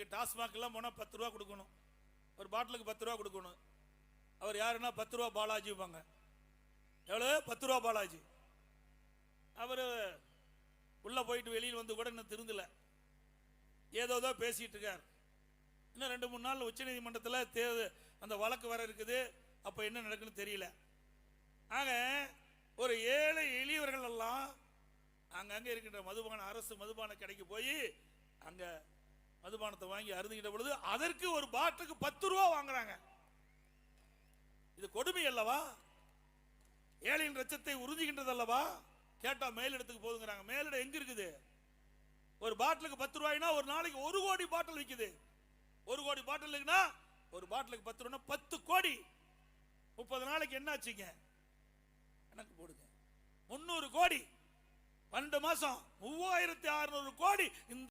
இன்றைக்கி டாஸ்மாக்லாம் போனால் பத்து ரூபா கொடுக்கணும். ஒரு பாட்டிலுக்கு பத்து ரூபா கொடுக்கணும். அவர் யாருன்னா பத்து ரூபா பாலாஜிப்பாங்க எவ்வளோ? பத்து ரூபா பாலாஜி. அவர் உள்ளே போயிட்டு வெளியில் வந்து கூட இன்னும் திருந்தல. ஏதோ ஏதோ இருக்கார். இன்னும் ரெண்டு மூணு நாள் உச்சநீதிமன்றத்தில் தே அந்த வழக்கு வர இருக்குது. அப்போ என்ன நடக்குன்னு தெரியல. ஆக ஒரு ஏழை எளியவர்கள் எல்லாம் அங்கங்கே இருக்கின்ற மதுபான அரசு மதுபான கடைக்கு போய் அங்கே மதுபானத்தை வாங்கி அருந்துகிட்ட பொழுது அதற்கு ஒரு பாட்டுக்கு பத்து ரூபா வாங்குறாங்க. இது கொடுமை அல்லவா? ஏழையின் ரச்சத்தை உறுதிகின்றது அல்லவா கேட்டா மேலிடத்துக்கு போதுங்கிறாங்க. மேலிடம் எங்க இருக்குது? ஒரு பாட்டிலுக்கு பத்து ரூபாய்னா ஒரு நாளைக்கு ஒரு கோடி பாட்டில் விற்குது ஒரு கோடி பாட்டில் இருக்குன்னா ஒரு பாட்டிலுக்கு பத்து ரூபா பத்து கோடி. முப்பது நாளைக்கு என்ன ஆச்சுங்க? எனக்கு போடுங்க. முந்நூறு கோடி. பன்னெண்டு மாசம் மூவாயிரத்தி அறுநூறு கோடி. இந்த